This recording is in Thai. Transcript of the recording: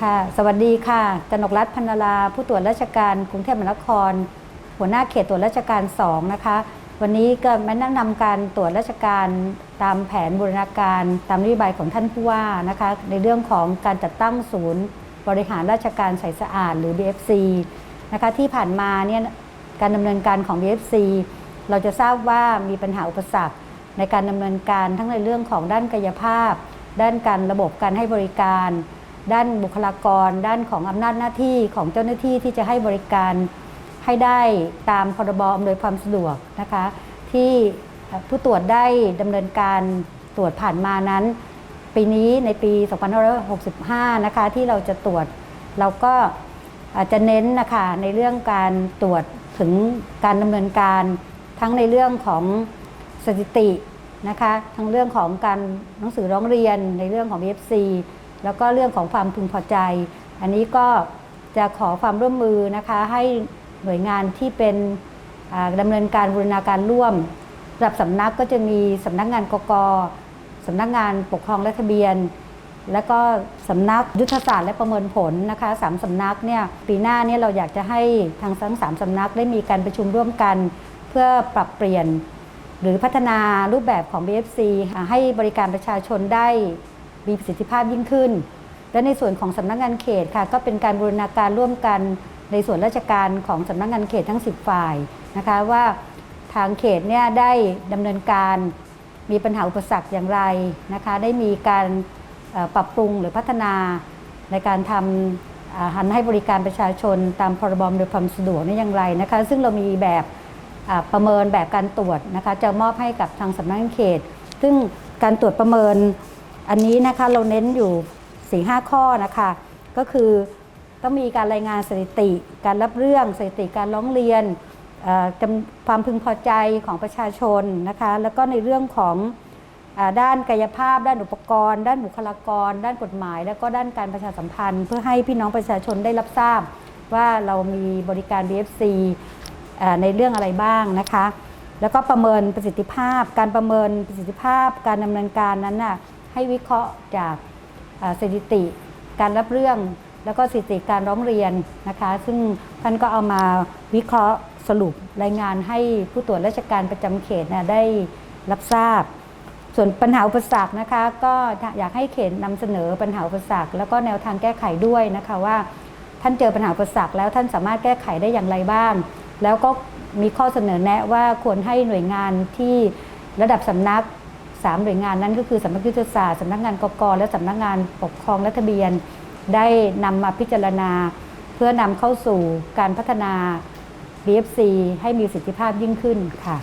ค่ะ สวัสดีค่ะ กนกรัตน์พันนาราผู้ตรวจราชการกรุงเทพมหานคร หัวหน้าเขตตรวจราชการ 2 นะคะ วันนี้ก็มาแนะนำการตรวจราชการตามแผนบูรณาการตามนโยบายของท่านผู้ว่านะคะ ในเรื่องของการจัดตั้งศูนย์ บริหารราชการใสสะอาดหรือ BFC นะคะที่ผ่านมาเนี่ยการดำเนินการของ BFC เราจะทราบว่ามีปัญหาอุปสรรค ในการดำเนินการทั้งในเรื่องของด้านกายภาพ ด้านการระบบการให้บริการ ด้านบุคลากร ด้านของอำนาจหน้าที่ของเจ้าหน้าที่ที่จะให้บริการให้ได้ตามพรบอำนวยความสะดวกนะคะ ที่ผู้ตรวจได้ดำเนินการตรวจผ่านมานั้น ปีนี้ในปี 2565 นะคะ ที่เราจะตรวจเราก็อาจจะเน้นนะคะในเรื่องการตรวจถึงการดำเนินการทั้งในเรื่องของสถิตินะคะ ทั้งเรื่องของการหนังสือร้องเรียนในเรื่องของ BFC แล้วก็เรื่องของความพึงพอใจ อันนี้ก็จะขอความร่วมมือนะคะให้หน่วยงานที่เป็นอ่าดำเนินการบูรณาการร่วมระดับสำนักก็จะมีสำนักงานกกสำนักงานปกครองและทะเบียน และก็สำนักยุทธศาสตร์และประเมินผลนะคะสามสำนักเนี่ยปีหน้าเนี่ยเราอยากจะให้ทางทั้งสามสำนักได้มีการประชุมร่วมกัน เพื่อปรับเปลี่ยน หรือพัฒนารูปแบบของ BFC ให้บริการประชาชนได้ มีประสิทธิภาพยิ่งขึ้น และในส่วนของสำนักงานเขตค่ะก็เป็นการบูรณาการร่วมกันในส่วนราชการของสำนักงานเขตทั้ง 10 ฝ่ายนะคะว่าทางเขตเนี่ยได้ดำเนินการมีปัญหาอุปสรรคอย่างไรนะคะได้มีการปรับปรุงหรือพัฒนาในการทำอ่าหันให้บริการประชาชนตามพรบโดยความสะดวกนี่อย่างไรนะคะซึ่งเรามีแบบประเมินแบบการตรวจนะคะจะมอบให้กับทางสำนักงานเขต ซึ่งการตรวจประเมิน อันนี้นะคะเราเน้นอยู่4ีหข้อนะคะ ก็คือต้องมีการรายงานสถิติ การรับเรื่องสถิติการร้องเรียนความพึงพอใจของประชาชนนะคะ แล้วก็ในเรื่องของอด้านกายภาพ ด้านอุปกรณ์ ด้านบุคลากร ด้านกฎหมาย แล้วก็ด้านการประชาสัมพันธ์ เพื่อให้พี่น้องประชาชนได้รับทราบ ว่าเรามีบริการ BFC ในเรื่องอะไรบ้างนะคะ แล้วก็ประเมินประสิทธิภาพ การประเมินประสิทธิภาพ การดำเนินการนั้นน่ะ ให้วิเคราะห์จากสถิติ การรับเรื่อง แล้วก็สถิติการร้องเรียนนะคะ ซึ่งท่านก็เอามาวิเคราะห์สรุปรายงานให้ผู้ตรวจราชการประจำเขตนะได้รับทราบ ส่วนปัญหาอุปสรรคนะคะ ก็อยากให้เขตนำเสนอปัญหาอุปสรรค แล้วก็แนวทางแก้ไขด้วยนะคะว่า ท่านเจอปัญหาอุปสรรคแล้วท่านสามารถแก้ไขได้อย่างไรบ้าง แล้วก็มีข้อเสนอแนะว่าควรให้หน่วยงานที่ระดับสำนัก สามหน่วยงานนั้นก็คือสำนักยุทธศาสตร์สำนักงานกกและสำนักงานปกครองและทะเบียน ได้นำมาพิจารณา เพื่อนำเข้าสู่การพัฒนา BFC ให้มีประสิทธิภาพยิ่งขึ้นค่ะ